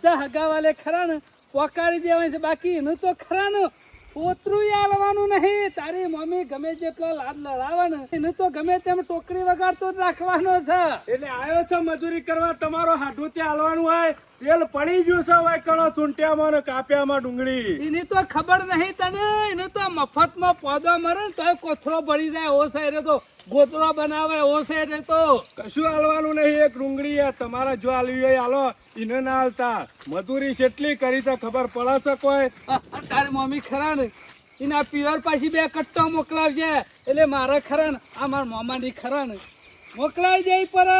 બધા હગાવાલે ખરા ને પોકાળી દેવાય છે. બાકી એનું તો ખરા ને પોતરું આવવાનું નહીં. તારી મમ્મી ગમે જેટલો લાડ લડાવે ને એનું તો ગમે તેમ ટોકરી વગાડતો જ રાખવાનો છે. એટલે આવ્યો છે મજૂરી કરવા તમારો હાડું ત્યાં હાલવાનું હોય. તેલ પડી ગયું છે હવે કણો ચૂંટ્યામાં ને કાપ્યામાં ડુંગળી. એની તો ખબર નહીં તને એને તો મફતમાં પોદો મરે ને તો કોથળો ભરી જાય. ઓ સાહેબ તો ગોતરો બનાવે ઓસે સાઈડ તો કશું હાલવાનું નહીં એક ડુંગળી એ તમારે જો હાલવી હોય હાલો એને ના હાલતા. મજૂરી કેટલી કરી તો ખબર પડે છે કોઈ? તારી મમ્મી ખરા ને. એના પિયર પાછી બે કટ્ટો મોકલાવશે એટલે મારે ખરા ને આ મારા મામાની ખરા ને. મોકલાવી દે પર.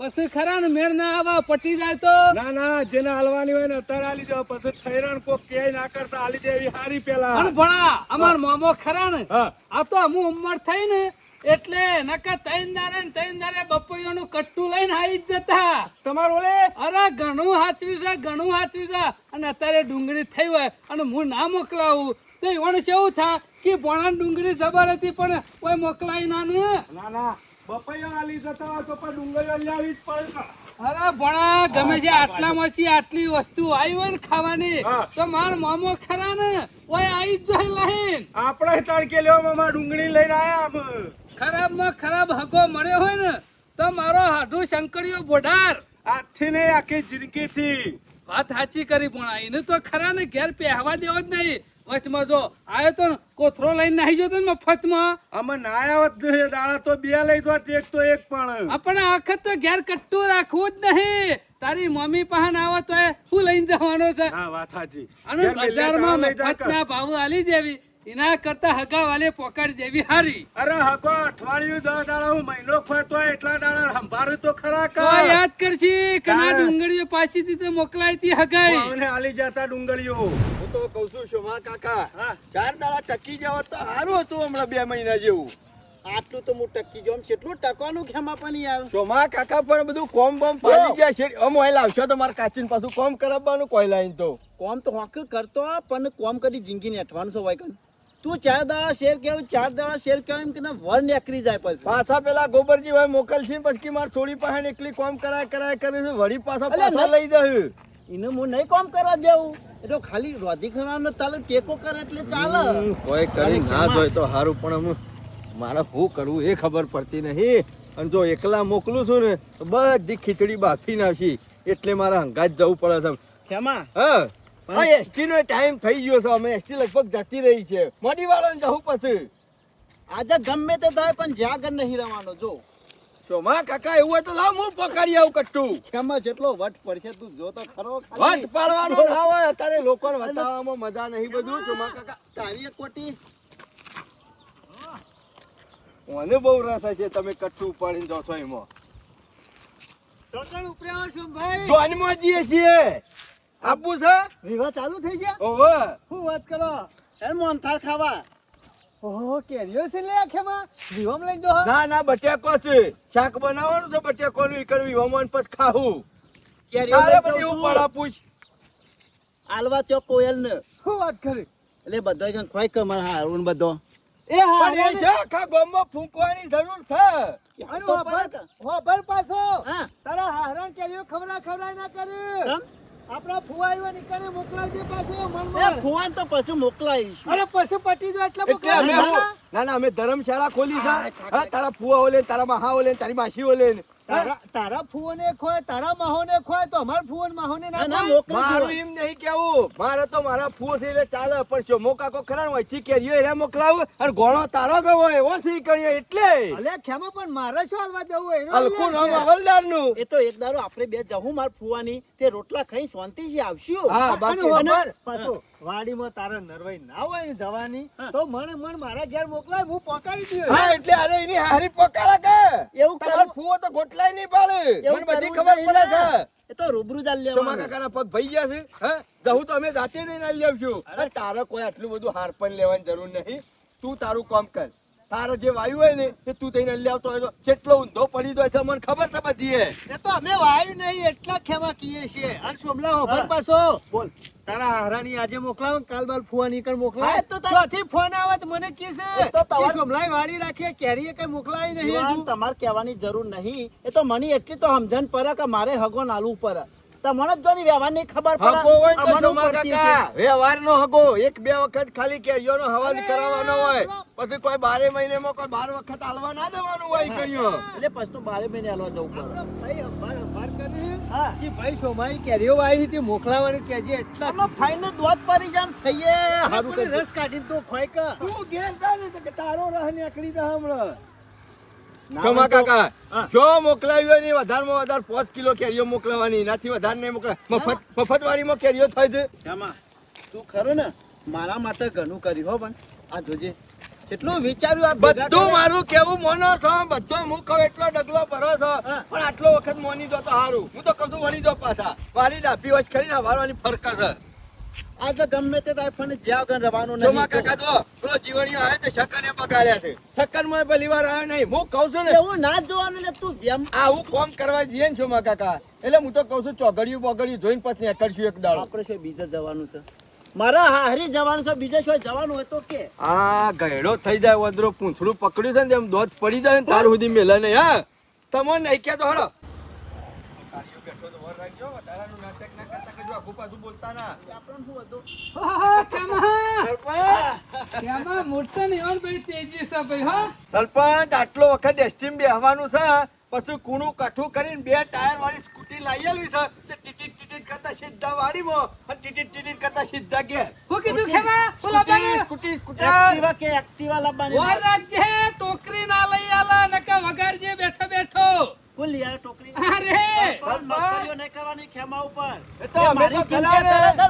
પછી ખરા ને મેળ ના આવા પટી જાય તો. ના ના જેને હાલવાની હોય ને અત્યારે હાલી જાવ પછી થૈરાણ કોક ક્યાંય ના કરતા હાલી દેવી હારી પેલા. ભણા અમાર મામો ખરા ને. આ તો અમુ ઉંમર થઈ ને. એટલે નકર તૈન દારે ને તૈન દારે બપોરિયાનું કટ્ટું લઈને આવી જ જતા. તમારું ઓલે? અરે ઘણું હાચવ્યું છે ઘણું હાચવ્યું છે. અને અત્યારે ડુંગળી થઈ હોય અને હું ના મોકલાવું. તો એવણ કેવું થા કે ભણા ડુંગળી જબર હતી પણ કોઈ મોકલાય ના ને? ના ના. બપૈયા આલી જતા હોય તો પણ ડુંગળીઓ લાવી જ પડે અરે ભણા ગમે છે આટલામાંથી આટલી વસ્તુ આવી હોય ને ખાવાની તો માર મામો ખરા ને? ઓય આવી જ જાય લહીન. આપણે તડકે લેવા મામા ડુંગળી લઈને આયા આમ ખરાબ હગો મળ્યો હોય ને તો મારો હાડું શંકરીયો બોઢાર. આથી ને આખી જિંદગીથી. વાત સાચી કરી પણ એને તો ખરા ને ઘેર પહેવા દેવો જ નહીં. વચમાં જો આયો તો કોથરો લઈને નાહી જતો ને મફતમાં. અમે નાયા હોત ને દાડા તો બે લઈ દો એક તો એક પણ. આપણે આખત તો ઘેર કટ્ટું રાખવું જ નહીં. તારી મમ્મી પાસે આવો તો શું લઈને જવાનો છે. હા વાત સાચી. અને બજારમાં જા. મફતના ભાવ આલી દેવી. એના કરતા હગા વાલે પોકાડી દેવી હારી. અરે હકો અઠવાડિયું દસ દાડા હું મહિનો ફરતો એટલા દાડા સંભાળે તો ખરા તો કા યાદ કરશી કના ડુંગળીઓ પાછી થી મોકલાઈ હતી હગાઈ. મને હાલી જતા ડુંગળીઓ. હું તો કઉ છું શોમા કાકા ચાર દાડા ટકી જાવ તો સારું હતું હમણાં બે મહિના જેવું. આટલું તો હું ટકી જાઉં કેટલું ટકવાનું ખેમા પણ યાર? શોમા કાકા પણ બધું કોમ બોમ પાડી ગયા છે. અમ ઓય લાવશો તો મારે કાચીન પાછું કોમ કરાવવાનું કોઈ લાઈન તો. કોમ તો હોક કરતો પણ કોમ કરી જિંદગી નેઠવાનું છો વાયકન તું ચાર દાડા શેર કેવું ચાર દાડા શેર કેવું એમ કે વર નીકળી જાય પછી. પાછા પેલા ગોબરજી ભાઈ મોકલશે પછી મારે થોડી પાસે એકલી કોમ કરાય કરાય કરે છે વળી પાછા પાછા લઈ જશે એને હું નહીં કોમ કરવા દેવું. એટલે ખાલી રોધી ખરાનો તાલે ટેકો કરે એટલે ચાલે. કોઈ કરી ના જોય તો સારું પણ હું મારે શું કરવું એ ખબર પડતી નહીં. અને જો એકલા મોકલું છું ને તો બધી ખીચડી બાફી નાખી. એટલે મારે હંગાત જવું પડે છે. ખેમા હા. હા એસટી નો ટાઈમ થઈ ગયો છે અમે એસટી લગભગ જતી રહી છે. મોડી વાળા જવું પછી આજે ગમે તે થાય પણ જ્યાં આગળ નહીં રહેવાનો જો. તો માં કાકા એવું હોય તો લાવ હું પકડી આવું કટ્ટું. ખેમા જેટલો વટ પડશે તું જો તો ખરો વટ પાડવાનો ના હોય અત્યારે લોકોને બતાવવામાં મજા નહીં બધું. તો માં કાકા તારી એક કોટી. મને બહુ રસ છે તમે કટ્ટું પાડીને જો છો એમાં જોનમાં જઈએ છીએ. આપવું છે? વિવાહ ચાલુ થઈ ગયા? ઓહો. શું વાત કરો? એ મોનથાળ ખાવા. ઓહો કેરીઓ છે લે આખેમાં? વિવામ લઈ જો ના ના બટેકો છે. શાક બનાવવાનું છે બટેકો નું ઈકડ વિવામન પછી ખાવું. તારે બધી એવું પડા પૂછ આલવા ત્યો કોયલ ને. શું વાત કરી? એટલે બધો જણ ખોઈ કમર હારું બધો. એ હારે છે આખા ગામમાં ફૂંકવાની જરૂર છે. પર- હોભળ પાછો. તારા હારણ કેરીઓ ખવડા ખવડા ના કરી. કેમ? આપણા ફુવા આવ્યો નીકળે મોકલાવજે પાછો મનમાં ફુવાન તો પછી મોકલાઈશ અરે પછી પટી જો એટલે એટલે અમે ના ના અમે ધર્મશાળા ખોલી છે. તારા ફુવા ઓલે તારા મહા ઓલે તારી માસી ઓલે તારા ફુઓને ખોય તારા માહોને ખોય તો અમાર ફુવન માહોને ના ના ના ખોય. મારું એમ નહીં કેવું મારે તો મારા ફુઓ છે એટલે ચાલે પણ જો મોકાકો ખરા હોયથી કેરીઓ એરા મોકલાવું અને ગોળો તારો ગયો એવો સી કરીએ એટલે. અલે ખેમા પણ મારે શું હાલવા જવું એનો હલકું નામ હવલદારનું એ તો એક દાડો આપણે બે જહું માર ફુવાની તે રોટલા ખાઈ શાંતિથી આવશું. હા બાકી પાછો વાડીમાં તારા નરવાઈ ના હોય ને જવાની તો મને મન મારા ઘેર મોકલાય હું પકાડી દઉં. હા એટલે અરે એની હારી પકાડા કે. એવું તમાર તો ગોટલા ગોટલાય નહીં પાડે. મને બધી ખબર પડે છે. એ તો રૂબરૂ ચોમા લેવાનું. કાકાના પગ ભઈ ગયા છે? હે? જહું તો અમે જાતે જઈને આવી આવશું. અરે તારે કોઈ આટલું બધું હાર પણ લેવાની જરૂર નહીં. તું તારું કામ કર. તારે જે વાયુ હોય ને એ તું થઈને લઈ આવતો હોય કેટલો ઊંધો પડી દો છે મને ખબર છે બધી એ તો અમે વાયુ નહીં એટલા ખેવા કીએ છીએ. અને સોમલા હોભર પાછો બોલ. તારા હારાની આજે મોકલાવ કાલ બાલ ફુવા નીકળ મોકલાય તો તારાથી ફોન આવે તો મને કે છે તો સોમલાઈ વાળી રાખીએ કેરીએ કઈ મોકલાય નહીં તમારે કહેવાની જરૂર નહીં. એ તો મને એટલી તો સમજણ પડે કે મારે હગો નાલવું પડે. તમને જ જોની વ્યવહારની ખબર હકો હગો હોય તો જોમા જમા કાકા. વ્યવહારનો હકો એક બે વખત ખાલી કેરીઓનો હવાલ કરાવવાનો હોય. પછી કોઈ બારે મહિનેમાં કોઈ બાર વખત હાલવા ના દેવાનું હોય કર્યો એટલે પછી તો બારે મહિને હાલવા જવું પડે. ભાઈ અખબાર અખબાર કરી? હા. કે ભાઈ સોમાઈ કેરીઓ આવી હતી મોકલાવાની કેજે એટલા તો ફાઈને દોત પડી જાય થઈએ. હારું કોઈ રસ કાઢીને તો ખોય કા. તું ગેર ને તારો રાહ નીકળી દે હમણાં. ના ક્ષમા કાકા. જો મોકલાવી હોય વધારમાં વધારે પાંચ કિલો કેરીઓ મોકલવાની એનાથી વધારે નહીં મોકલાય. મફત મફતવાળીમાં કેરીઓ થઈ છે. તું ખરું ને મારા માટે ઘણું કર્યું હો પણ આ જોજે. એટલું વિચાર્યું આ બધું મારું કેવું મોનો છો બધો હું કહું એટલો ડગલો ભરો છો. પણ આટલો વખત મોની દો તો સારું હું તો કશું વળી દો પાછા. મારી ડાભી વચ કરીને વારવાની ફરક છે આ તો ગમે તે તારે ફોને જ્યાં ગણ રવાનું નહીં. જોમાં કાકા તો પેલો જીવણીઓ આવે તે એ બગાડ્યા છે. શકનમાં પહેલી વાર આવ્યો નહીં. હું કહું છું ને એવું ના જોવાનું ને તું વ્યમ આવું કોમ કરવા જઈએ ને જોમાં કાકા એટલે હું તો કહું છું ચોગડિયું બોગડિયું જોઈને પછી એકડશું એક દાડો. આપણે શું બીજે જવાનું છે? મારા હારી જવાનું છે બીજે શું જવાનું હોય તો કે. આ ગયડો થઈ જાય વદરો પૂંછડું પકડ્યું છે ને એમ દોધ પડી જાય ને તાર સુધી મેલે નહીં હા? તમને નહીં તો હળો. સરપંચ ને આટલો વખત એસટીમ બેહવાનું છે પછી કુણું કઠું કરીને બે ટાયર વાળી સ્કૂટી આલવી છે તે ટીટીટ ટીટીટ કરતા સીધા વાડીમાં અને ટીટીટ ટીટીટ કરતા સીધા ઘેર હું કીધું ખેમા બોલો બાબા સ્કૂટી સ્કૂટર એક્ટિવા કે એક્ટિવા લાવવાની વાર રાખજે ટોકરી ના લઈ આલા નકા વગાડજે બેઠો બેઠો ફૂલ યાર ટોકરી. અરે! મસ્કરીઓ નહીં કરવાની ખેમા ઉપર. એ તો અમે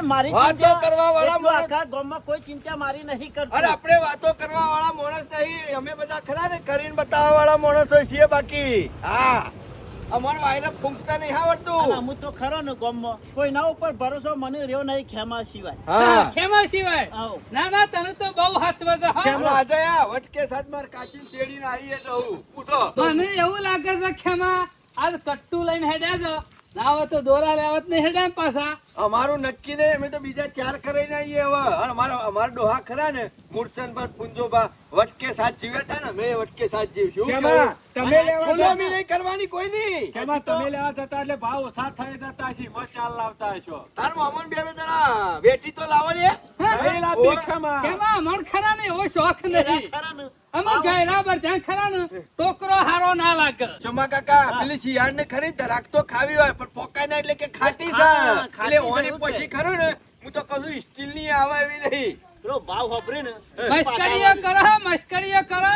મારી તો વાતો કરવા વાળા માણસ. આખા ગામમાં કોઈ ચિંતા મારી નહીં કરતું. અરે આપણે વાતો કરવા વાળા માણસ નહીં. અમે બધા ખરા ને કરીને બતાવવા વાળા માણસો છીએ બાકી. હા. અમારું આયરા ફૂંકતા નહીં આવડતું હું તો ખરો ને ગામમાં. કોઈના ઉપર ભરોસો મને રહ્યો નહીં ખેમા સિવાય. હા. ખેમા સિવાય? ના ના તને તો બહુ હાથ વધો ખેમા. અને વટકે સાથ માર કાચી તેડીને આવીએ તો પૂછો મને એવું લાગે છે ખેમા આજ કટ્ટુ લઈને હેડ્યા છો. ના તો દોરા લાવત નહીં હેડા પાછા. અમારું નક્કી નહીં અમે તો બીજા ચાર કરીને આવીએ હવે. અમારો અમારો ડોહા ખરા ને મૂર્છન પર પુંજોબા વટકે સાથ જીવે હતા ને અમે વટકે સાથ જીવશું તમે લેવા ગુલામી નહીં કરવાની કોઈ નહીં. કેમાં? તમે લેવા જતા એટલે ભાવ ઓછા થઈ જતા છે એમાં ચાલ લાવતા હશો. તાર મામન બે બે જણા. બેટી તો લાવો લે. નહીં લા ભીખામાં. ખેમા. મણ ખરા ને ઓ શોખ નહીં ખરા ને. અમે ગયરા પર ખરા ને? ટોકરો હારો ના લાગે. ચમા કાકા પેલી શિયાળ ને ખરી તરાક તો ખાવી હોય પણ પોકાય ના એટલે કે ખાટી છે એટલે ઓની પછી ખરું ને? હું તો કહું સ્ટીલની આવે એવી નહીં પેલો ભાવ વાપરે ને. મસ્કરીઓ કરો મસ્કરીઓ કરો.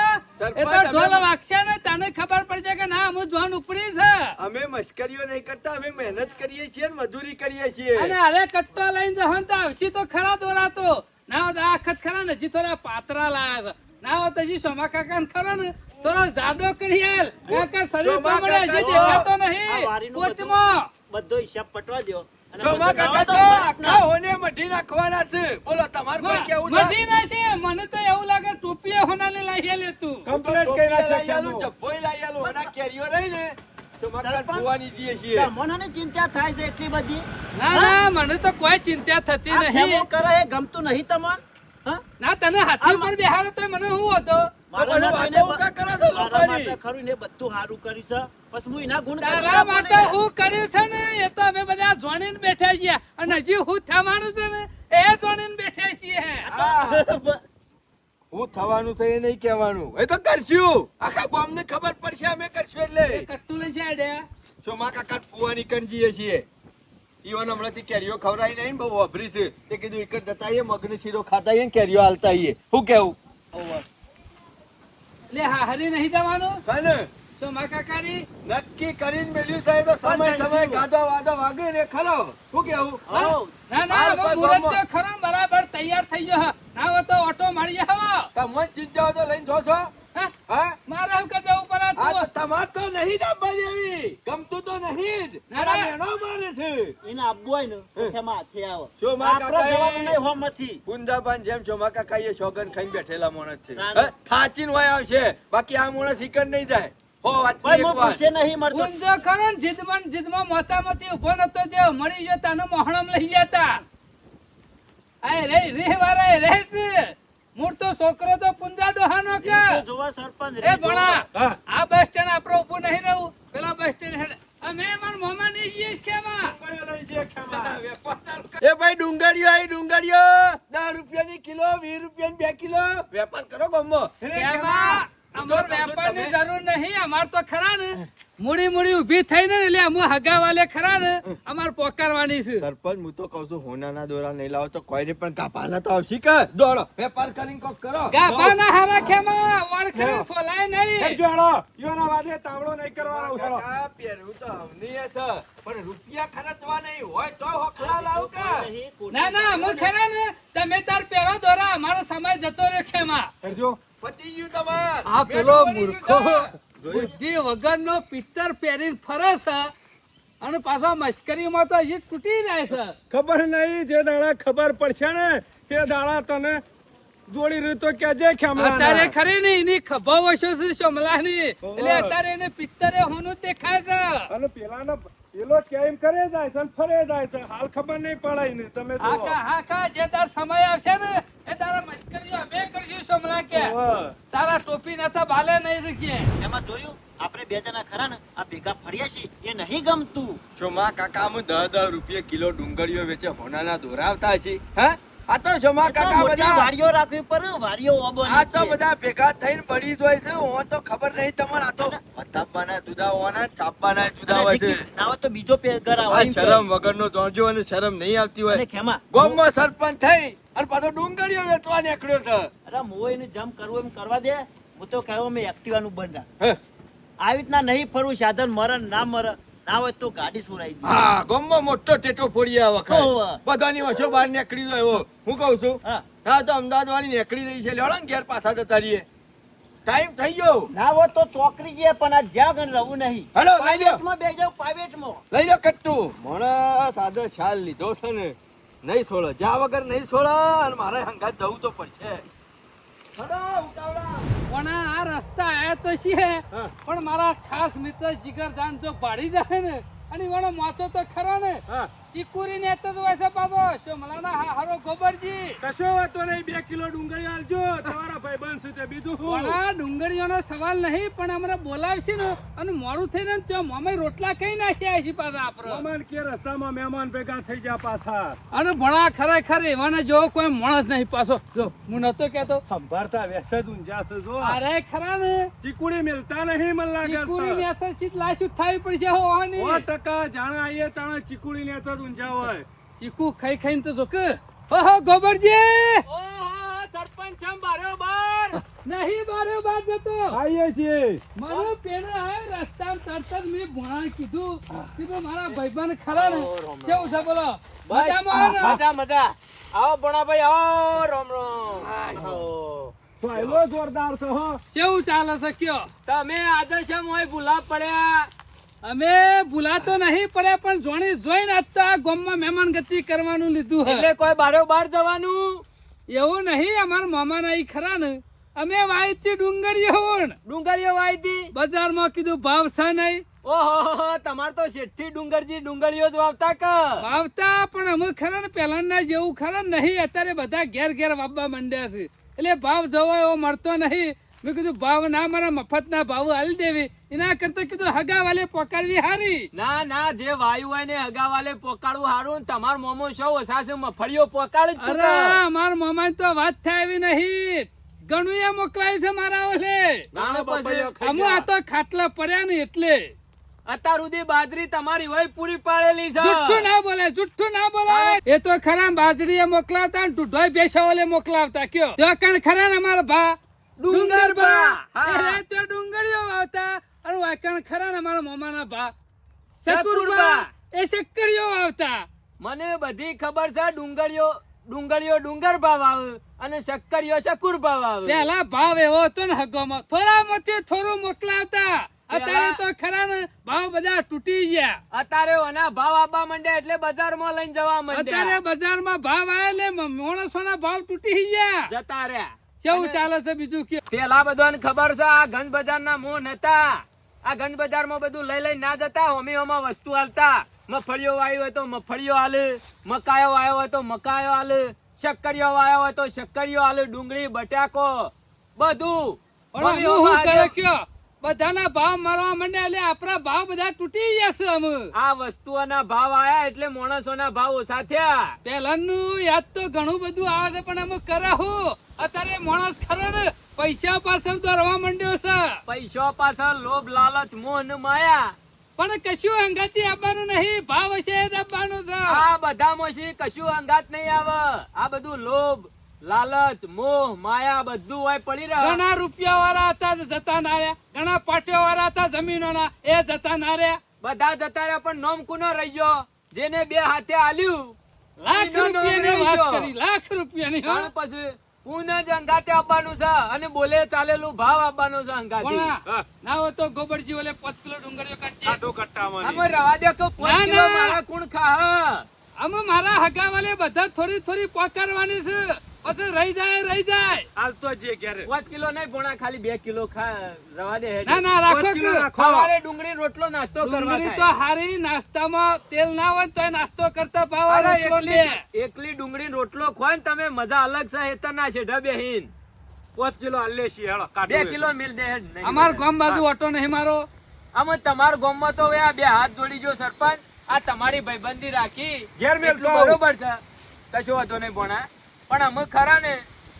એ તો ઢોલ વાગશે ને તને ખબર પડશે કે ના હું જોન ઉપડી છે. અમે મશ્કરીઓ નહીં કરતા અમે મહેનત કરીએ છીએ ને મજૂરી કરીએ છીએ. અને અરે કટ્ટો લઈને જહન તો આવશે તો ખરા દોરાતો. ના તો આ ખત ખરા ને હજી થોડા પાતરા લાયા છે. ના હજી સોમા કાકા ને ખરો ને. થોડો જાડો કરી આલ. કારણ શરીર સોમા છે હજી કાકા દેખાતો નહીં. કોર્ટમાં. બધો હિસાબ પટવા દો સોમા કાકા તો આખા હોને મઢી નાખવાના છે. બોલો તમારે કોઈ કેવું છે મધી ના છે મને તો એવું લાગે ટોપીએ હોનાને લઈ લે તું. કમ્પ્લેટ લઈ આલું, કેમનું. જબ્બોય લઈ આલું, અને કેરીઓ રહી ને કાકા ચિંતા થાય છે એટલી બધી. ના ના મને તો કોઈ ચિંતા થતી નહીં કરે એ ગમતું નહીં તમને ના તને હાથી ઉપર બેહાડો તો મને શું હતો? કરો છો ખરું ને બધું સારું કર્યું છે પછી હું એના ગુણ તારા માટે હું કર્યું છે ને એ તો અમે બધા જોડીને બેઠા છીએ. અને હજી હું થવાનું છે ને એ બેઠા છીએ. હું. થવાનું છે એ નહીં કહેવાનું. એ તો કરશું. આખા ગામને ખબર પડશે અમે કરશું એટલે. કટ્ટુ લઈ જાય ચોમા કાકા ફુવાની જઈએ છીએ? ઈવન હમણાંથી કેરીઓ ખવડાવી નહીં બહુ અભરી છે. તે કીધું એક જ જતા આવીએ મગનો શીરો ખાતા આવીએ કેરીઓ હાલતા આવીએ. શું કેવું? લે હા હરી નહીં જવાનું? છે તો મા કાકાની? નક્કી કરીને મેલ્યું થાય તો સમય સમય ગાધા વાદા વાગે ને ખરો. શું કેવું? ના ના હવે મુરત તો ખરો બરાબર તૈયાર થઈ ગયો. હા. ના તો ઓટો મળી જાવ. તમે ચિંતા હોય તો લઈને જો છો. મારે કે જવું પડે તો તમાર તો નહીં દાબા દેવી ગમતું તો નહીં જ. મારા મેણો મારે છે. એને આબુ હોય ને એમાં હાથે આવો. શું માં કાકાએ? જવાનું નહીં હોમથી. કુંદાબાન જેમ કાકા એ શોગન ખાઈને બેઠેલા માણસ છે. થાચીન ના. હે? થાચીને વય આવશે. બાકી આ માણસ હિકર નહીં જાય. મળી ગયો તાનો મોહણમ લઈ જતા આય રે રે વાળા રે છે. તો છોકરો તો પુંજા ડોહાનો કે. જોવા સરપંચ રે ભણા આ બસ સ્ટેન્ડ આપણો ઊભું નહીં રહું પેલા બસ સ્ટેન્ડ હેડ અમે માર મામા ની જઈએ છે કેમાં? એ ભાઈ ડુંગળીઓ આઈ ડુંગળીઓ. દસ રૂપિયાની કિલો વીસ રૂપિયાની બે કિલો. વેપાર કરો ગમો. કેમાં અમાર વેપારની જરૂર નહીં અમાર તો ખરા ને. મૂડી મૂડી ઊભી થઈને એટલે અમુ હગાવાલે ખરા ને અમાર પોકારવાની છે. સરપંચ હું તો કહું છું હોનાના દોરા નહીં લાવો તો કોઈને પણ કાપાના તો આવશે કે દોડો વેપાર કરીને કોક કરો. ગાભાના હારા ખેમાં વળખરે સોલાય નહીં. જોડો યોના વાદે તાવડો નહીં કરવાનો ઉછાળો. પેરું તો અવનીએ છે પણ રૂપિયા ખર્ચવા નહીં હોય તો હોખલા લાવ કે. ના ના અમે ખરા ને તમે તાર પેરો દોરા અમારો સમય જતો રહ્યો ખેમાં. હેડજો. આ પેલો મૂર્ખો. બુદ્ધિ વગરનો પિત્તર પહેરીને ફરે છે અને પાછો મશ્કરીમાં તો એ તૂટી જાય છે. ખબર નહીં જે દાડા ખબર પડશે ને એ દાડા તને જોડી રહ્યું તો કેજે ખેમલાના. અત્યારે ખરી ને એની ખભા વશો છે સોમલાની એટલે અત્યારે એને પિત્તરે હોનું દેખાય છે. અને પેલાનો પેલો કેમ કરે જાય છે ફરે જાય છે? હાલ ખબર નહીં પડે ને. તમે હા જુઓ. કા હા કા જે તાર સમય આવશે ને એ તારા મશ્કરીઓ અમે કરશું સોમલા કે. તારા ટોપી નતા બાલે નહીં શીખીએ એમાં જોયું? આપણે બે જણા ખરા ને? આ ભેગા ફર્યા છીએ. એ નહીં ગમતું. શોમા કાકા અમે દસ દસ રૂપિયા કિલો ડુંગળીઓ વેચે હોનાના દોરાવતા છીએ હે? આ તો જમા કાકા બધા. વાડીઓ રાખવી પર વાડીઓ ઓબો આ તો બધા ભેગા થઈને પડી જોય છે હું તો ખબર નહીં તમારે. આ તો વતાપવાના જુદા હોવાના છાપવાના જુદા હોય છે. નજીકથી તો બીજો ઘર આવે શરમ વગરનો જોજો અને શરમ નહીં આવતી અને હોય ખેમા ગોમમાં સરપંચ થઈ અને પાછો ડુંગળીઓ વેચવા નીકળ્યો છે. અરે મોય એને જમ કરવું એમ કરવા દે. હું તો કહ્યું અમે એક્ટિવાનું બંધ રાખ. આવી રીતના નહીં ફરવું સાધન મરણ ના મરે ના હોય તો ગાડી સુરાઈ દે હા ગોમમાં મોટો ટેટો ફોડી આ વખત. બધાની વચ્ચે બહાર નીકળી જાય એવો હું કહું છું હા. હા તો અમદાવાદ વાળી નીકળી રહી છે. લેવડો ને ઘેર પાછા જતા રહીએ. ટાઈમ થઈ ગયો. ના હોય તો ચોકડી જે પણ આ જ્યાં ગણ રહું નહીં. હેલો લઈ લો પ્રાઇવેટમાં બે જાવ પ્રાઇવેટમાં લઈ લો કટ્ટુ. મને સાદો શાલ લીધો છે ને. નહીં છોડો. જ્યાં વગર નહીં છોડો અને મારે હંગાત જવું તો પડશે. ઉતાવળા. પણ આ રસ્તા આયા તો છે. પણ મારા ખાસ મિત્ર જીગર જાન જો પાડી જાય ને અને વણો માથો તો ખરો ને. ચીકુરી ને તો હોય છે પાછો. સોમલાના હા હારો ગોબરજી. કશો વાતો નહીં બે કિલો ડુંગળી આલજો. તમારા ભાઈ બનશે તે બીજું શું? ડુંગળીઓનો સવાલ નહીં પણ અમને બોલાવશે ને અને મોડું થઈને ને ત્યાં મામાઈ રોટલા ખાઈ નાખ્યા છે પાછા આપણે મહેમાન કે રસ્તામાં મહેમાન ભેગા થઈ ગયા પાછા. અને ભણા ખરેખર એવાને જો કોઈ માણસ નહીં પાછો. જો હું નતો કેતો સંભાળતા વેસે જ ઊંઝા છે જો. અરે ખરા ને. ચીકુડી મિલતા નહીં મને લાગે ચીકુરી ની છે. ચીજ લાશ ઉઠાવી પડશે હોવાની. ટકા જાણે આઈએ તાણે ચીકુડી ને તો ઊંઝા હોય. ચીકુ ખાઈ ખાઈને તો જો કે ઓહો ગોબરજી! સરપંચ છે બારો બાર. નહીં બારે બાર જતો. આઈએ છે મારો પેલો આવ્યો રસ્તામાં તરત જ મેં ભણા કીધું. કીધું મારા ભાઈબંધ ખરા ને. કેવું છે બોલો? મજામાં? મજા મજા. આવો ભણાભાઈ આવો રોમ રોમ આવો. આયલો જોરદાર છો હો. કેવું ચાલે છે કયો? તમે આજે હોય મોય ભૂલા પડ્યા? અમે ભૂલાતો નહીં પડ્યા પણ જોણી જોઈને આજ તો ગામમાં મહેમાન ગતિ કરવાનું લીધું એટલે કોઈ બારો બાર જવાનું? એવું નહીં અમારા મામાના ઈ ખરા ને. અમે વાયતી ડુંગળીઓ હોણ. ડુંગળીઓ વાયતી બજારમાં કીધું ભાવ છે નહીં. ઓહો તમાર તો શેઠથી ડુંગરજી ડુંગળીઓ જ વાવતા ક? વાવતા પણ અમે ખરા ને પહેલાના જેવું ખરા નહીં. અત્યારે બધા ઘેર ઘેર વાવવા માંડ્યા છે. એટલે ભાવ જવો એવો મળતો નહીં. મેં કીધું ભાવ ના મારા મફતના ભાવ હાલી દેવી. એના કરતા કીધું હગા વાલે પોકારવી હારી. ના ના જે વાયુ હોય ને હગાવાલે પોકાડવું હારું ને તમાર મોમો શો ઓછા મફળીઓ પોકાડ અરે માર મોમા તો વાત થાય એવી નહીં. ગણું એ મોકલાયું છે મારા ઓલે. અમુ આ તો ખાટલા પડ્યા ને એટલે. અત્યાર સુધી બાજરી તમારી હોય પૂરી પાડેલી છે. જુઠ્ઠું ના બોલે જુઠ્ઠું ના બોલે એ તો ખરા બાજરી એ મોકલાવતા ને ઢૂઢોય ભેંસો ઓલે મોકલાવતા કયો. તો કણ ખરા ને અમારા ભા ડુંગર બા અરે તો ડુંગળીઓ વાવતા અને વાકણ ખરા ને અમારા મામાના બા. શકુરબા એ શક્કરીઓ વાવતા મને બધી ખબર છે ડુંગળીઓ ડુંગળીઓ ડુંગર ભાવ આવે અને શક્કરીઓ શકુર ભાવ આવે પેલા ભાવ એવો હતો ને હગોમાં. થોડા મતે થોડું મોકલાવતા. અત્યારે તો ખરા ને ભાવ બધા તૂટી ગયા. અત્યારે ઓના ભાવ આપવા માંડ્યા એટલે બજારમાં લઈને જવા અત્યારે માંડ્યા બજારમાં ભાવ આવે એટલે માણસોના ભાવ તૂટી ગયા. જતા રહ્યા. કેવું ચાલે છે બીજું કે? પેલા બધાને ખબર છે આ ગંજ બજાર ના મોહ નતા આ ગંજ બજારમાં બધું લઈ લઈ ના જતા હોમી હોમાં વસ્તુ હાલતા. મફળીઓ વાવી હોય તો મફળીઓ હાલે મકાયો આવ્યો હોય તો મકાયો હાલે શક્કરીઓ આવ્યો હોય તો શક્કરીઓ હાલે ડુંગળી બટાકો બધું. બધાના ભાવ મારવા માંડે એટલે આપણા ભાવ બધા તૂટી જશે અમે. આ વસ્તુઓના ભાવ આયા એટલે માણસોના ભાવ ઓછા થયા. પહેલાનું યાદ તો ઘણું બધું આવે છે પણ અમે કરાવું હું અત્યારે માણસ ખરો પૈસા પાછળ દોરવા માંડ્યો છે. પૈસા પાછળ લોભ લાલચ મોહ માયા. પણ કશું અંગાથી આપવાનું નહીં. ભાવ હશે આપવાનું છે. આ બધા મોશી કશું અંગાત નહીં આવે. આ બધું લોભ લાલચ મોહ માયા બધું હોય પડી રહ્યા ઘણા રૂપિયા વાળા હતા જતા ના રહ્યા. ઘણા પાટિયા વાળા હતા જમીનોના. એ જતા ના રહ્યા. બધા જતા રહ્યા પણ નોમ કુનો રહી ગયો. જેને બે હાથે આલ્યું. લાખ રૂપિયાની વાત કરી લાખ રૂપિયાની. પછી પુનઃ જ અંગાતે આપવાનું છે અને બોલે ચાલેલું ભાવ આપવાનો છે અંગાતે. ના હોય તો ગોબરજી ઓલે પાંચ કિલો ડુંગળીઓ કાઢજે. આટો કટ્ટામાં આમાં રવા દે તો પાંચ કિલો મારા કુણ ખા અમે મારા હગા વાલે બધા થોડી થોડી પોકારવાની છે. પછી રહી જાય રહી જાય. હાલતો જે ક્યારે? પાંચ કિલો નહીં ભોણા ખાલી બે કિલો ખા રવા દે ના ના રાખો. સવારે ડુંગળી રોટલો નાસ્તો કરવા તો હારી નાસ્તામાં તેલ ના હોય તો નાસ્તો કરતા પાવા રોટલો લે એકલી એકલી ડુંગળી રોટલો ખોય ને તમે મજા અલગ છે હેતર ના છે ડબેહીન પાંચ કિલો આલે છે હેળો બે કાઢો કિલો મિલ દે નહીં અમાર ગામ બાજુ ઓટો નહીં મારો. આમાં તમારા ગામમાં તો આ બે હાથ જોડી જો સરપંચ આ તમારી ભાઈબંધી રાખી. ઘેર મેલ બરોબર છે. કશો વાંધો નહીં ભણા. પણ અમે ખરા ને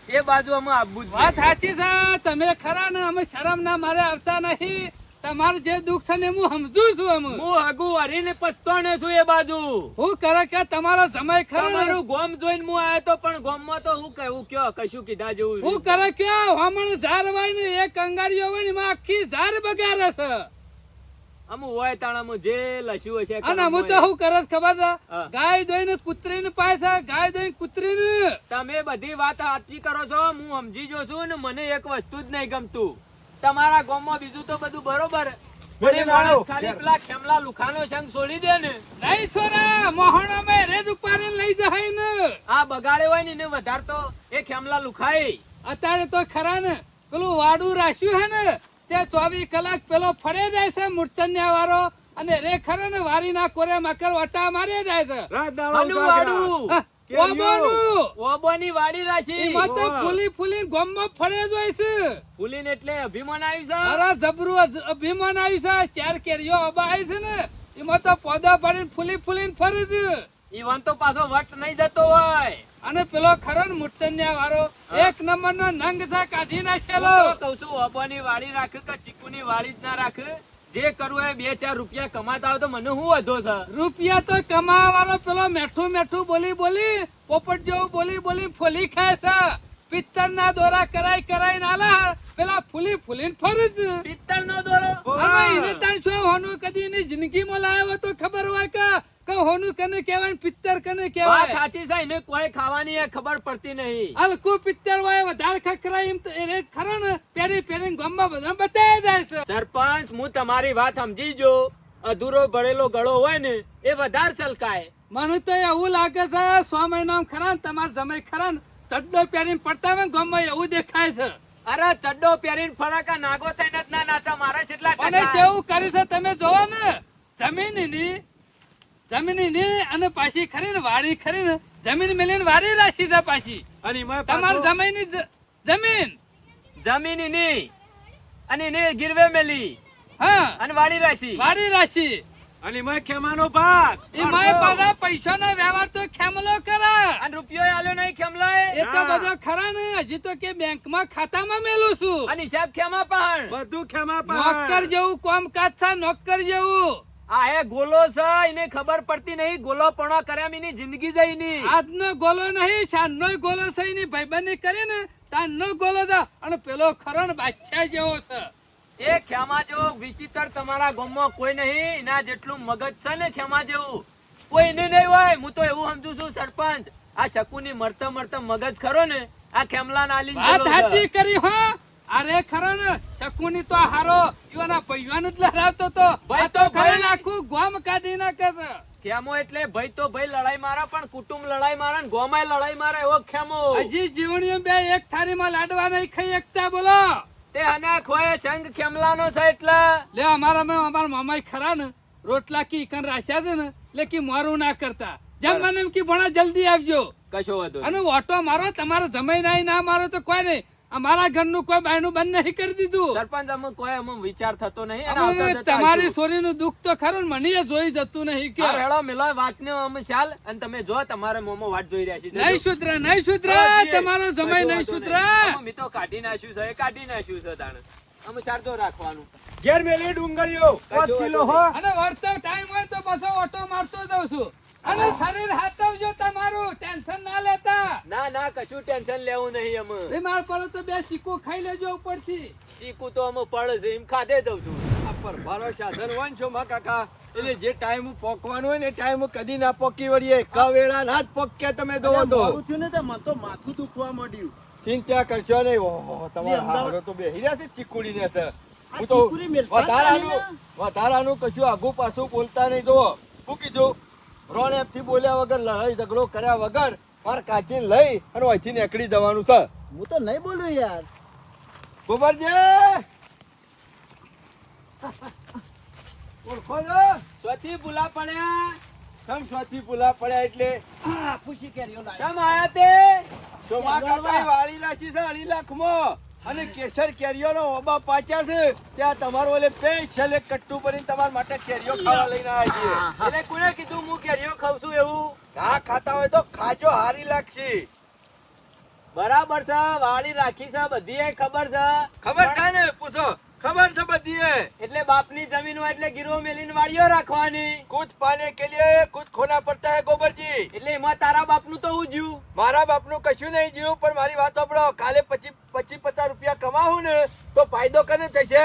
એ બાજુ અમે આવવું વાત સાચી છે. તમે ખરા ને અમે શરમ ના મારે આવતા નહીં. તમારું જે દુઃખ છે ને હું સમજુ છું અમે. હું હગુ હરીને પસ્તાણે છું એ બાજુ. હું કરે કે તમારો સમય ખરો મારું ગોમ જોઈને હું આવ્યો તો પણ ગોમમાં તો હું કહેવું કયો કશું કીધા જેવું હું કરે કે હમણ ઝાર વાય ને એક અંગારીઓ હોય ને આખી ઝાર બગાડે છે. અમુ હોય તાણામાં જે લસ્યું હશે અને હું તો કરમમાં શું ખબર છે? ગાય દોઈને કૂતરીને પાય છે ગાય દોઈને કૂતરીને. તમે બધી વાત સાચી કરો છો હું સમજી જો છું ને મને એક વસ્તુ જ નહીં ગમતું. તમારા ગામમાં બીજું તો બધું બરોબર. પણ એ માણસ ખાલી પેલા ખેમલા લુખાનો સંગ છોડી દે ને. નહીં છોરા મોહણો મેં રેજ ઉપાડીને લઈ જાય ને. આ બગાડે હોય ને એને વધારતો એ ખેમલા લુખાઈ અત્યારે તો ખરા ને. પેલું વાડું રાખ્યું હે ને તે ચોવીસ કલાક પેલો ફળે જાય છે મૂર્છન્યા વાળો અને રેખર ને વારીના કોરે મકર વટા મારી જાય છે રાત દાડો અનુ ઉજાગરા. વાડું હા, કેરીઓ. ઓબોનું. ઓબોની વાડી રાશી એમાં તો ઓવા. ફૂલી ફૂલી ગોમમાં ફળે જ હોય છે ફૂલીને એટલે અભિમાન આવ્યું છે ચાર કેરીઓ અબા છે ને એમાં તો પોદા પડીને ફૂલી ફૂલીને ફરે છે ઈવન તો પાછો વટ નહીં જતો હોય અને પેલો ખરો ને મૂર્છન્યા વાળો એક નંબર નો નંગ થા કાઢી નાખેલો. કહું છું ઓબોની વાડી રાખ કે ચીકુની વાળી જ ના રાખ. જે કરવું એ બે ચાર રૂપિયા કમાતા હોય તો મને શું વધો છે? રૂપિયા તો કમાવા વાળો પેલો મેઠું મેઠું બોલી બોલી પોપટ જેવું બોલી બોલી ફોલી ખાય છે. પિત્તળ ના દોરા કરાય કરાઈ નાલા પેલા ફૂલી ફૂલી ને છે. પિત્તળ નો દોરો એને તાણ શું હોનું કદી એની જિંદગીમાં લાવ્યો તો ખબર હોય કે કે હોનું કને કહેવાય પિત્તર કને વાત સાચી છે એને કોઈ ખાવાની ખબર પડતી નહીં. હલકું પિત્તર વાય વધારે ખખરાય એમ તો એ રે ને પેરી પેરી ગામમાં બધા બતાવી જાય છે. સરપંચ હું તમારી વાત સમજી જો અધૂરો ભરેલો ગળો હોય ને એ વધારે સલકાય. મને તો એવું લાગે છે સો મહિના ખરા ને તમારા ખરા ને ચડ્ડો પહેરીને પડતા હોય ને એવું દેખાય છે. અરે ચડ્ડો પહેરીને ફરાકા નાગો થઈને જ ના નાચા મારે જેટલા અને એવું કર્યું છે તમે જોવો ને. જમીનની જમીનની અને પાછી ખરી ને વાડી ખરી ને જમીન મેલીને વાડી રાખી છે પાછી. અને તમારી જમીન જમીન જમીન. ની અને ને ગીરવે મેલી. હા. અને વાડી રાખી. વાડી રાખી. અને મય ખેમાનો ભાગ એમાં પાછા પૈસાનો વ્યવહાર તો ખેમલો કરે. અને રૂપિયો આલો નહીં ખેમલો એ તો બધો ખરા ને. હજી તો કે બેંકમાં ખાતામાં મેલું છું. અને સાહેબ ખેમા પણ બધું ખેમા નોકર જેવું જેવું કામકાજ છે નોકર જેવું. આ એ ગોલો છે એને ખબર પડતી નહીં. ગોલો પણો કર્યા એની જિંદગી જઈ ની આજનો ગોલો નહીં સાંજનો ગોલો છે એની ભાઈબંધી કરે ને તાનનો ગોલો છે અને પેલો ખરો ને બાદશાહ જેવો છે. એ ખેમા જેવો વિચિત્ર તમારા ગામમાં કોઈ નહીં. એના જેટલું મગજ છે ને ખેમા જેવું. કોઈ એને નહીં હોય. હું તો એવું સમજુ છું સરપંચ. આ શકુની મરતા મરતા મગજ ખરો ને. આ ખેમલા ના આલી વાત સાચી કરી હો. અરે ખરો ને ચકુની તો હારો ઈવાના પૈવાનું જ લહેરાવતો તો. ભાઈ તો ખરે નાખું ગોમ કાઢી ના કર ખેમો એટલે ભાઈ તો ભાઈ લડાઈ મારા પણ કુટુંબ લડાઈ મારે ને ગોમાય લડાઈ મારે એવો ખેમો. હજી જીવણીઓ બે એક થાળીમાં લાડવા નહીં ખાઈ એકતા બોલો. તે હના ખોય સંગ ખેમલાનો છે એટલે. લે અમારા મેં અમારા મામા ખરા ને. રોટલા કી કન રાખ્યા છે ને લેકી કી મારું ના કરતા. જેમ મને એમ કી ભણા જલ્દી આવજો. કશો વાંધો અને ઓટો મારો તમારો જમાઈ નહીં ના મારો તો કોઈ નહીં. અમારા ઘરનું કોઈ બાયનું બંધ નહીં કરી દીધું. સરપંચ અમે કોઈ અમે વિચાર થતો નહીં તમારી. છોરીનું દુઃખ તો ખરું મને એ જોઈ જતું નહીં કે હાર હેળો વાત ને અમે ચાલ અને તમે જો તમારે મોમો વાટ જોઈ રહ્યા છે. નહીં સુધરે નહીં સુધરે તમારો જમાઈ નહીં સુધરે. અમે તો કાઢી નાખ્યું છે એ કાઢી નાખ્યું છે તાણે. અમે ચાર્જો રાખવાનું. ઘેર મેલી ડુંગળીઓ 5 કિલો હો. અને વળતો ટાઈમ હોય તો પાછો ઓટો મારતો જાઉં છું. અને શરીર હાથવજો તમારું. ટેન્શન ના લેતા. ના ના કશું ટેન્શન લેવું નહીં અમે બીમાર પડો તો બે ચીકુ ખાઈ લેજો ઉપરથી. ચીકુ તો અમે પડે છે એમ ખાધે દઉં છું. પર મારો સાધન હોય ને છો માં કાકા એટલે જે ટાઈમ પોકવાનો હોય ને ટાઈમ કદી ના પોકી વળીએ. કવેળા ના જ પોકે તમે દો. દો છું ને તો મને તો માથું દુખવા માંડ્યું. ચિંતા કરશો નહીં. ઓહો તમારા હારો તો બેહી રહ્યા છે ચીકુડીને ને હું તો ચીકુડી વધારાનું વધારાનું કશું આગુ પાછું બોલતા નહીં. જો મૂકી કીધું રોડ એપથી બોલ્યા વગર લડાઈ ઝઘડો કર્યા વગર માર કાચીને લઈ અને અહીંથી નીકળી જવાનું છે. હું તો નહીં બોલું યાર. ગોબરજી! ઓળખો છો? ભૂલા પડ્યા. સમ સ્વાથી ભૂલા પડ્યા એટલે? પૂછી કેરીઓ. ચમ આયા તે? ચોમા કાકાએ વાળી રાખી છે અઢી લાખમાં. અને કેસર કેરીઓનો ઓબા પાચ્યા છે. ત્યાં તમારો ઓલે સ્પેશિયલ છેલ્લે કટ્ટુ ભરીને તમારા માટે કેરીઓ ખાવા લઈને આવ્યા છીએ. એટલે કોને કીધું હું કેરીઓ ખાઉં છું એવું? ઘા ખાતા હોય તો ખાજો હારી લાગશે. બરાબર છે વાળી રાખી છે બધી એ ખબર છે. ખબર છે ને? પૂછો. ખબર છે બધી એટલે બાપની જમીન હોય એટલે ગીરો મેલીન વાળીઓ રાખવાની. કુછ પાને કે લીએ કુછ ખોના પડતા હે ગોબરજી. એટલે એમાં તારા બાપનું તો હું જ્યું મારા બાપનું કશું નહીં જીવું પણ મારી વાત સાંભળો કાલે પછી પચીસ પચાસ રૂપિયા કમાવું ને તો ફાયદો કને થશે?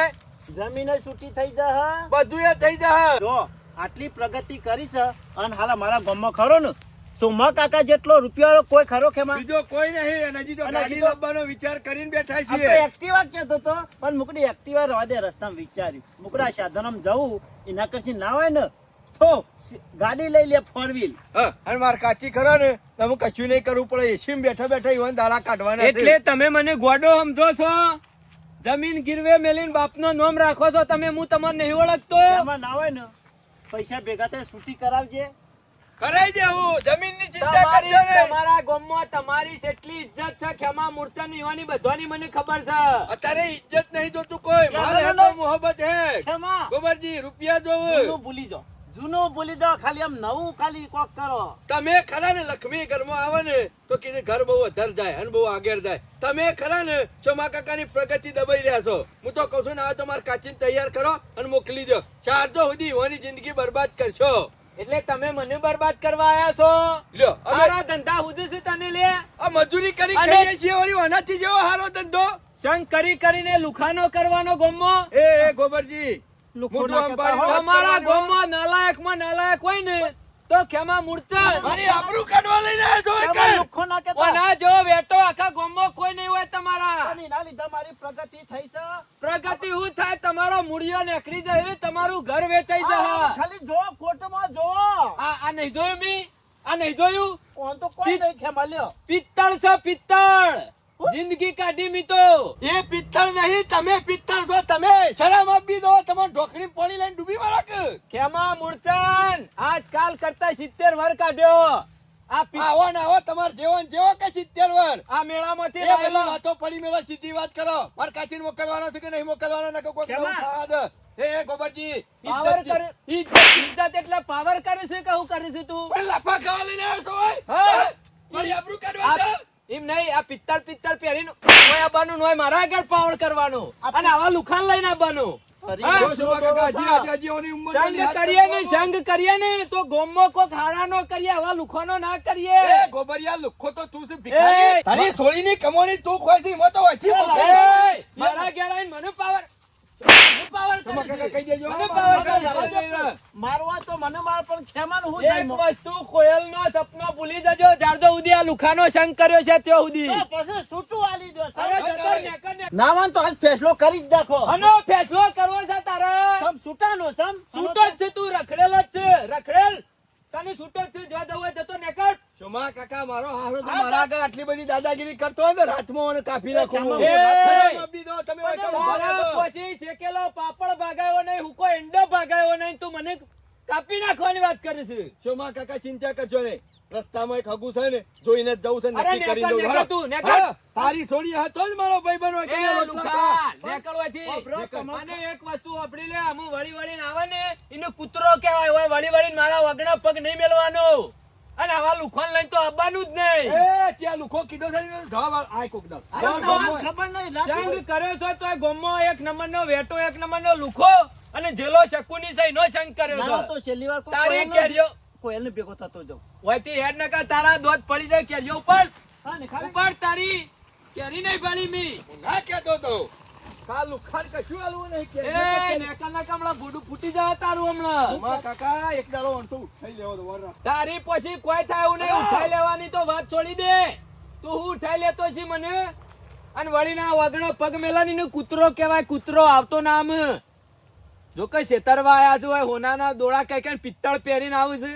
જમીન છૂટી થઈ જા બધું એ થઈ જશે જો આટલી પ્રગતિ કરીશ છે અને હાલ મારા ગામમાં ખરો ને સોમા કાકા જેટલો રૂપિયા કોઈ ખરો ખેમા? બીજો કોઈ નહીં અને હજી તો ગાડી લાવવાનો વિચાર કરીને બેઠા તો એક્ટિવા કહેતો તો પણ મુકડી એક્ટિવા રવા દે રસ્તામાં વિચાર્યું. મુકડા સાધનમ જવું એના કરતી ના હોય ને તો ગાડી લઈ લે ફોર વ્હીલ હા, અને માર કાચી ખરો ને તમે કશું નહીં કરવું પડે એસીમાં બેઠા બેઠા ઈવન દાડા કાઢવાના એટલે તમે મને ગોડો સમજો છો? જમીન ગીરવે મેલીન બાપનો નામ રાખો છો તમે હું તમને નહીં ઓળખતો? એમાં ના હોય ને પૈસા ભેગા થાય છૂટી કરાવજે. કરાઈ દેવું જમીનની ચિંતા કરજો ને. તમારા ગામમાં તમારી જેટલી ઇજ્જત છે ખેમા મૂર્છન યુવાની બધાની મને ખબર છે. અત્યારે ઇજ્જત નહીં જોતું કોઈ. મારે હે તો મોહબ્બત હે ખેમા ગોબરજી રૂપિયા જોવું જૂનું ભૂલી જાઓ. જૂનું ભૂલી દો ખાલી આમ નવું ખાલી કોક કરો. તમે ખરા ને લક્ષ્મી ઘરમાં આવે ને તો કીધું ઘર બહુ અધર જાય અને બહુ આગળ જાય. તમે ખરા ને ચોમા કાકાની પ્રગતિ દબાઈ રહ્યા છો. હું તો કહું છું ને હવે તમારે કાચીને તૈયાર કરો અને મોકલી દો. શારદો સુધી હોની જિંદગી બરબાદ કરશો. એટલે તમે મને બરબાદ કરવા આયા છો? લ્યો મારા ધંધા હુદે છે તને લે. આ મજૂરી કરી ખાઈએ છીએ વળી આનાથી જેવો હારો ધંધો. સંગ કરી કરીને લુખાનો કરવાનો ગોમો? એ એ ગોબરજી અમારા ગોમો હોય. માં નાલાયકમાં નાલાયક હોય ને. તો ખેમા મૂર્છન મારી આબરૂ કાઢવા લઈને આવ્યો છો કે લુખો ના કેતા ઓના જો વેટો આખા ગોમમાં કોઈ નહીં હોય તમારા. પણ ના લીધા મારી પ્રગતિ થઈ છે. પ્રગતિ હું થાય? તમારો મૂળિયો નીકળી જાય તમારું ઘર વેચાઈ જાય ખાલી જો કોર્ટમાં જો. આ આ નહીં જોયું મી? આ નહીં જોયું? ઓન તો કોઈ નહીં ખેમા લ્યો પિત્તળ છે પિત્તળ. જિંદગી કાઢી મી એ પિત્તળ નહીં તમે પિત્તળ છો તમે શરમ આપી દો તમારે ઢોકળી પોળી લઈને ડૂબી મારા કે. કેમાં મૂર્છન? આજકાલ કરતા સિત્તેર વર કાઢ્યો. આ આવો ને આવો તમારે જેવો જેવો કે સિત્તેર વર? આ મેળામાંથી એ બધી વાતો પડી મેળો સીધી વાત કરો. મારે કાચીને મોકલવાનો છે કે નહીં મોકલવાનો ને કોઈ ખાવા દે. એ ગોબરજી પાવર કર ઇજ્જત- એટલે પાવર કરે છે કે હું કરે છે તું લફા ખાવા લઈને આવ્યો છો ઓય? હા. મારી આબરૂ કાઢવા. એમ નહીં આ પિત્તળ પિત્તળ પહેરીને કોઈ આવવાનું નોય મારા આગળ પાવડ કરવાનો. અને આવા લુખાન લઈને આવવાનું સંગ કરીએ ને સંગ કરીએ ને તો ગોમમાં કોક હારા નો કરીએ આવા લુખાનો ના કરીએ. ગોબરિયા લુખો તો તું છે ભિખારી. કમોની તું. એ, મારા ઘેર આવીને મને પાવર મારવા તો મને માર પણ ખેમાનું હું એક થાય મો- વસ્તુ સપનો ભૂલી જજો જારદો ઉદી આ લુખાનો સંગ કર્યો છે ત્યાં સુધી પછી છૂટું આલી દો સમ. અરે જતો નેકર ને- નાવાન તો આજ ફેસલો કરી જ નાખો. ફેસલો કરવો છે તારે. સમ છૂટાનો સમ? છૂટો જ છે તું રખડેલ જ છે. રખડેલ. તને છૂટો જ છે જવા દઉં જતો નેકર શોમા કાકા મારો હારો તો મારા આગળ આટલી બધી દાદાગીરી કરતો હોય તો રાતમાં મને કાપી નાખું હું. એ! રાતમાં આપી દો, તમે હોય તો ઊભા તારા રહેજો. પછી શેકેલો પાપડ ભાગાયો નહીં હુકો એંડો ભાગાયો નહીં તું મને કાપી નાખવાની વાત કરે છે શોમા કાકા ચિંતા કરજો ને રસ્તામાં એક હગું છે ને જોઈને જ જવું છે નક્કી કરી દઉં તું, તારી છોડી હતો જ મારો ભાઈબંધ હોય કે એ લુખા, લુખા. નેકળવાથી. નેકર. અને એક વસ્તુ વાપરી લે આમ વળી વળીને આવે ને એનો કૂતરો કહેવાય હોય વળી વળીને મારા વગડા પગ નહીં મેલવાનો અને આવા લુખોન લઈને તો આવવાનું જ નહીં એ ત્યાં લુખો કીધો છે ને જવાબ. આય કોક? દાવ. ખબર નહીં. સંગ કર્યો છો તો ગોમમાં એક નંબરનો વેટો એક નંબરનો લુખો અને જેલો શકુની સહી નો સંગ કર્યો છો તો છેલ્લી વાર તારી કોયલનો- કેરીઓ કોયલને ભેગો થતો જો વયથી હેડ નકા તારા દોધ પડી જાય કેરીઓ ઉપર હા ઉપર તારી કેરી નહીં પડી મી ના કહેતો તો કાલ લુખાને કશું આલવું નહીં કે. એ નેકા નકા હમણાં ગુડું ફૂટી જાય તારું હમણાં. શોમા કાકા એક દાડો વળતો ઉઠાઈ લેવો તો વર તારી પછી કોઈ થાય એવું નહીં ઉઠાઈ લેવાની તો વાત છોડી દે. તું હું ઉઠાઈ લેતો છી મને? અને વળી ના વગણો પગ મેલાની નું કૂતરો કહેવાય કૂતરો આવતો નામ. જો કઈ છેતરવા આયા છે હોય હોનાના દોડા કઈ કઈ પિત્તળ પહેરીને આવું છે.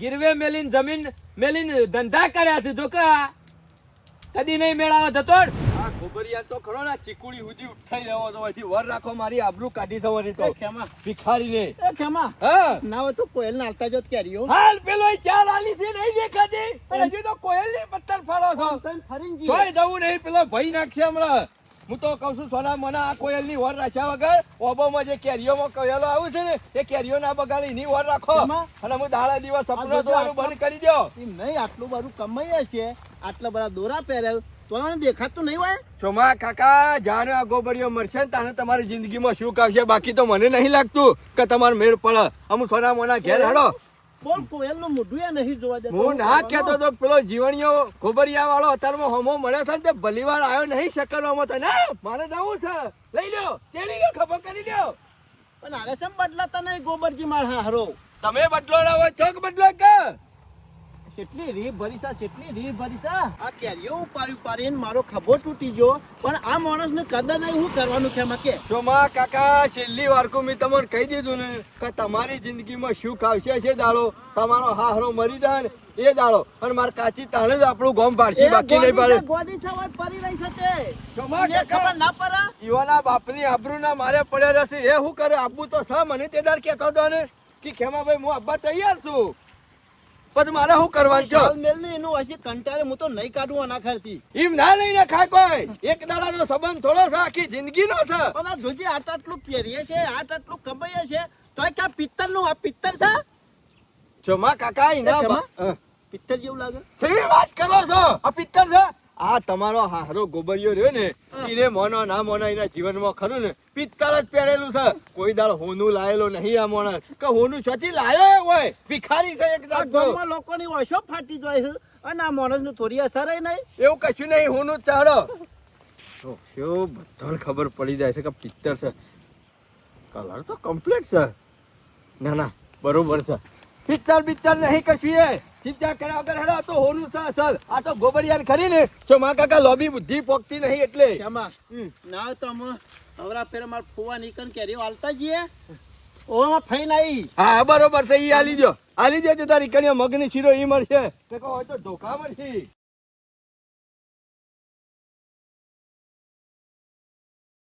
ગીરવે મેલીને જમીન મેલીને ધંધા કર્યા છે જો કદી નહીં મેળાવા જતો. આ તો ખરો ને ચીકુડી સુધી ઉઠાઈ લેવો તો અહીંથી વર રાખો મારી આબરૂ કાઢી થવાની તો. એ ખેમા ભિખારીને. એ ખેમા હા? ના હોય તો કોયલને હાલતા જો કેરીઓ હાલ પેલો ચાર આલી છે નહીં દેખાતી. અને હજી તો કોયલની પત્તર ફાળો છો. તને ફરીને જઈએ. તોય જવું નહીં પેલો ભાઈ નાખશે હમણાં. હું તો કઉ છું સોના મને આ કોયલની વર રાખ્યા વગર ઓબોમાં જે કેરીઓમાં કોયલો આવ્યું છે ને એ કેરીઓ ના બગાડી ની વર રાખો? અને હું દાડા દિવસ સપનો બંધ કરી દો નહીં આટલું બધું કમાઈ છે આટલા બધા દોરા પહેર્યા તો દેખાતું નહીં હોય? ચોમા કાકા જાણે આ ગોબડીઓ મરશે ને તાને તમારી જિંદગીમાં શું કાવશે? બાકી તો મને નહીં લાગતું કે તમારો મેળ પડે. અમુક સોના મોના ઘેર હેડો. બોલ કોયલનું મોઢું એ નહીં જોવા દેતો? હું ના કહેતો તો પેલો જીવણીઓ ગોબરિયા વાળો અત્યારમાં હોમો મળ્યો છે ને તે ભલીવાર આવ્યો નહીં શકરમાં તને? મારે જવું છે. લઈ લ્યો તેડી લ્યો ખબર કરી લ્યો. પણ આરે શેમ બદલાતા નહીં ગોબરજી માર હારો? તમે બદલો ના હોય તો બદલો કે? કેટલી રી ભરીસા કેટલી રી ભરીસા આ કેરીઓ ઉપાડી ઉપાડીને મારો ખભો તૂટી ગયો. પણ આ માણસને કદર નહીં હું કરવાનું કેમ? કે શોમા કાકા છેલ્લી વાર મેં તમને કહી દીધું ને કે તમારી જિંદગીમાં સુખ આવશે છે દાડો. તમારો હાહરો મરી જાય ને એ દાડો. અને મારે કાચી તાણે જ આપણું ગોમ પાડશે બાકી નહીં પાડે. ગોડી સવાર પડી રહી છે શોમા કાકા. ખબર ના પરા ઈવાના બાપની આબરૂના મારે પડ્યા રહેશે. એ હું કરે? આબુ તો છે મને તે દાડ કહેતો હતો ને? કે ખેમાભાઈ હું આબા તૈયાર છું. પછી મારે શું કરવાનું છે? મેલ ને એનું હશે કંટાળે હું તો નહીં કાઢું આના ખરતી એમ ના લઈને ખાય કોઈ. એક દાડાનો સંબંધ થોડો છે આખી જિંદગીનો છે. પણ આ જોજે આટ આટલું પહેરીએ છે આટ આટલું કમાઈએ છે તો ક્યાં પિત્તરનું આ પિત્તર છે? જો માં કાકા ઈ ના પિત્તર જેવું લાગે? શેની વાત કરો છો? આ પિત્તર છે? આ તમારો હારો ગોબરિયો રહ્યો ને એને મોનો ના મોનો એના જીવનમાં ખરું ને પિત્તળ જ પહેરેલું છે. કોઈ દાળ હોનું લાયેલો નહીં આ મોણસ. કે હોનું છતી લાયો હોય? ભિખારી છે એક દાળ લોકોની ઓશો ફાટી જાય છે. અને આ માણસનું થોડી અસર નહીં. એવું કશું નહીં હોનું ચાડો. શું બધાને ખબર પડી જાય છે કે પિત્તર છે. કલર તો કમ્પ્લીટ છે. ના ના બરોબર છે. પિત્તર પિત્તર નહીં કશું એ. ચિંતા કર્યા વગર હેડો તો હોનું અસલ. આ તો ગોબરિયાન ખરી ને. જો મા કાકા લોબી બુદ્ધિ પોકતી નહીં એટલે. એમાં ના તો અમે હવરા ફેર માર ફુવા નીકળ કેરીઓ હાલતા જઈએ? ઓમાં ફઈને આવી હા બરોબર છે ઈ આલી દો આલી દો તારી કન્યા મગની શીરો ઈ મળશે. તો કહો તો ધોકા મળશે.